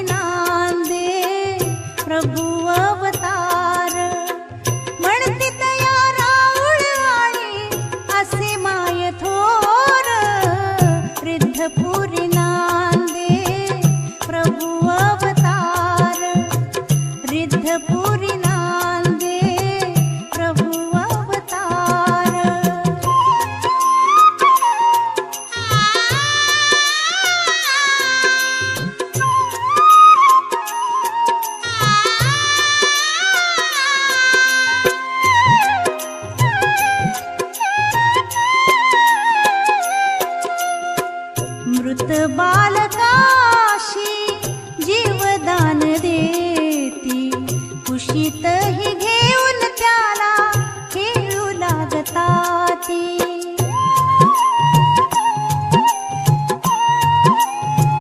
नांदे प्रभु अवतार। म्हणती तया राऊळवाणी असे माय थोर। रिद्धपुरी कृत बालका।